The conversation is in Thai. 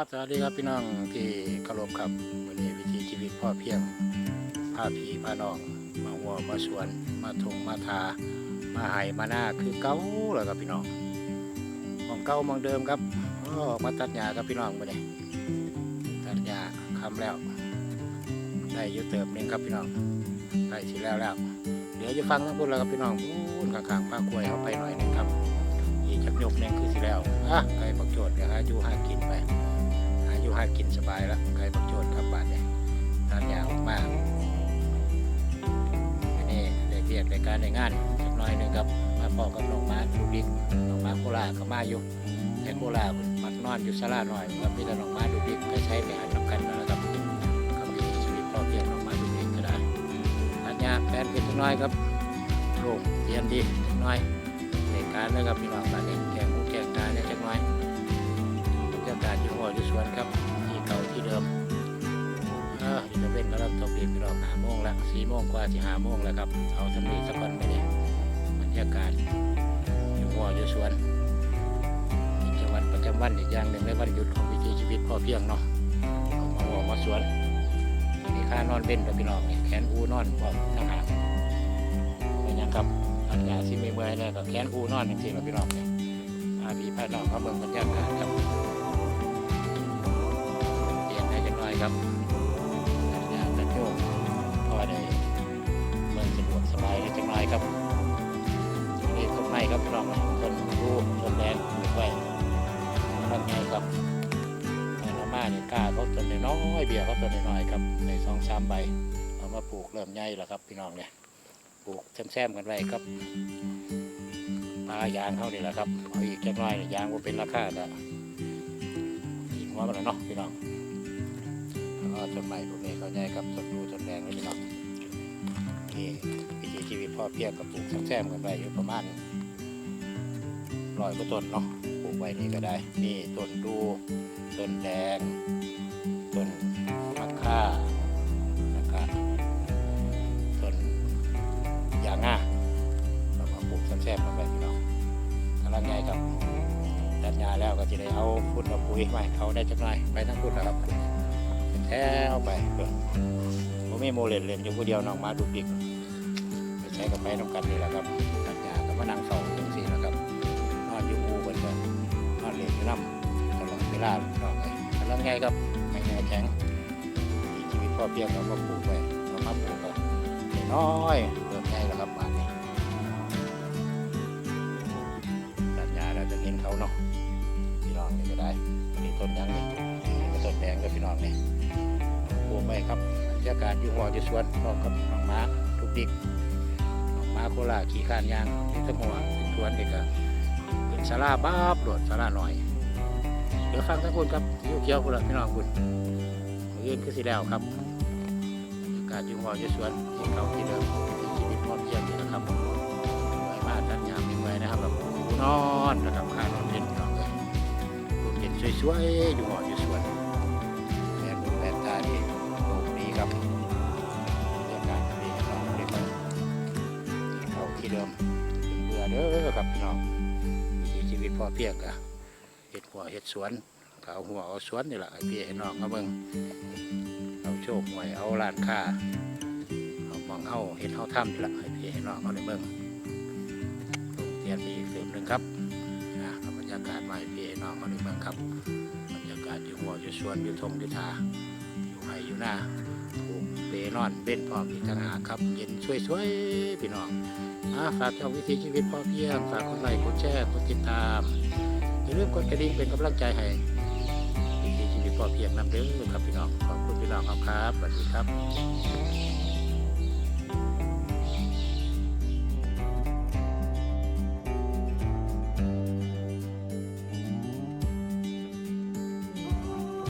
ับสวัสดีครับพี่น้องที่เคารพครับวันนี้วิถีชีวิตพ่อเพียงพาผีพาน้อง มาหัวมาสวน มาทงมาทา มาไหมาหน้าคือเก้าแล้วครับพี่น้องมองเก้ามองเดิมครับอ้อมาตัดหญ้าครับพี่น้องมาเนี่ยตัดหญ้าคำแล้ว ได้ยุเติมนึงครับพี่น้องได้ทีแล้วแล้วเดี๋ยวจะฟังทั้งพูดแล้วครับพี่น้องพูดข้างๆป้ากล้วยเอาไปหน่อยหนึงครับอีกจักยกหนึงคือสิแล้วอะไก่ปักโจดเดี๋ยวหาอยู่หากินไป อยู่หากินสบายแล้วไก่ปักโจดครับบ้าดเนี่ยทานยาออกมาอันนี้ได้เรียกในการในงานสักหน่อยหนึ่งครับมาพอกับน้องมาดูดิกน้องมาโคราชก็มาอยู่แต่โคราชมักนอนอยู่ศาลาหน่อยครับมีแต่น้องมาดูดิกก็ใช้ไปหันน้ำกันนั่นแหละครับก็มีชีวิตพอเพียงน้องมาดูดิกก็ได้ทานยาแฟนเป็นจักหน้อยครับโรงเรียนดีจักหน้อยในการนะครับพี่น้องตอนนี้แข่งหูแข่งตาเนี่ย กหน่อยบรอยู่หัวอยู่สวนครับที่เก่าที่เดิมเอออยู่ตะเวนกำลังตกดินพี่น้องหาโมงแล้วสี่โมงกว่าที่หาโมงแล้วครับ เอาทำนี้สักวันไปเนี่ยบรรยากาศอยู่หัวอยู่สวนกิจวัตรประจำวันอีกอย่างหนึ่งในวันหยุดของวิถีชีวิตพอเพียงเนาะมาหัวมาสวนมีค่านอนเบ็นกับพี่น้องเนี่ยแขนอูนอนพร้อมทั้งหางเป็นยังครับอันยาสิไม่เมื่อยเนี่ยก็แขนอูนอนจริงๆนะพี่น้องเนี่ยอาพี่พาน้องเขาเบิ่งบรรยากาศครับ อยครับอันยาตะโยกพอได้เบิ่งสะดวกสบายได้จังหน่อยครับนี้ต้นไม้ครับน้องเนี่ยต้นรูปต้นแดงปลูกไว้ต้นไงครับไม้ละมาเนี่ยกล้าเขาต้นน้อยเบี้ยเขาต้นน้อยครับในสองสามใบเอามาปลูกเริ่มใหญ่แล้วครับพี่น้องเนี่ยปลูกแซมๆกันไว้ครับปลายางเขานี่แหละครับเอาอีกจักหน่อยยางว่าเป็นราคาก็อีกหัวมันแล้วเนาะพี่น้อง ต้นใหม่พวกนี้เขาใหญ่ครับต้นดูต้นแดงเลยพี่น้องนี่วิถีชีวิตพ่อเพียงกับปลูกแซมๆกันไว้อยู่ประมาณร้อยกว่าต้นเนาะปลูกไว้นี่ก็ได้ นี่ต้นดูต้นแดงต้นมะข่าแล้วก็ต้นยางง่าเรามาปลูกแซมๆกันไปพี่น้องกำลังไงครับตัดหญ้าแล้วก็จะได้เอาฝุ่นเอาปุ๋ยไปเขาได้จักหน่อยไปทั้งฝุ่นนะครับ แถวไปก่อนผมมีโมเลนเล่นอยู่ผู้เดียวน้องมาดูดิกไปใช้กับไปน้องกันนี่แหละครับตัดหญ้าก็มานั่งเฝ้าจังสี่นะครับนอนอยู่อูบนกันนอนเล่นอยู่น้ำตลอดเวลาพี่น้องเลยกำลังไงครับไม่แข็งแข็งชีวิตพ่อเพียงเราก็ปลูกไปเรามาปลูกกันน้อยเริ่มใหญ่แล้วครับบ้านนี้ตัดหญ้าเราจะเห็นเขาเนาะพี่น้องนี่ก็ได้อันนี้ต้นยังนี่นี่ก็ต้นแดงกับพี่น้องนี่ ปลูกไว้ครับบรรยากาศอยู่หัวอยู่สวนพร้อมกับน้องม้าทุกดิกน้องม้าโคราขี่ข้านยางที่ทั้งหัวสวนนี่ก็เป็นศาลาบ้าบโดดศาลาหน่อย เดี๋ยวฟังทั้งคุณครับที่เขียวคุณละพี่น้องคุณมืออื่นคือสีแล้วครับบรรยากาศอยู่หัวอยู่สวนที่เขาที่เดิมที่ชีวิตพร้อมเพียงนี่นะครับไว้มาทันยามมีไว้นะครับแบบนอนนะครับข้านอนเล่นนองเลยคุณเห็นสวยๆอยู่หัวอยู่สวนแม่บุญแม่ตาที่ ครับบรรยากาศดีครับเด็กเขาที่เดิมเป็นเบื่อเด้อครับพี่น้องวิถีชีวิตพ่อเพียงกะเห็ดหัวเห็ดสวนเอาหัวเอาสวนนี่แหละให้พี่ให้น้องเขาเบิ่งเอาโชคหวยเอาร้านค้าเอามองเอาเห็นเขาทำนี่แหละให้พี่ให้น้องเขาได้เบิ่งโรงเรียนมีอีกเติมหนึ่งครับบรรยากาศมาให้พี่ให้น้องเขาได้เบิ่งครับบรรยากาศอยู่หัวอยู่สวนอยู่ทงอยู่ทาอยู่ไห้อยู่หน้า นอนเบ้นพร้อมอีกต่างหากครับ เย็นช่วยๆพี่น้องฝากช่องวิถีชีวิตพอเพียง ฝากกดไลค์กดแชร์กดติดตามอย่าลืมกดกระดิ่งเป็นกำลังใจให้วิถีชีวิตพอเพียงนำเด้อครับพี่น้องขอบคุณพี่น้องครับครับสวัสดีครับ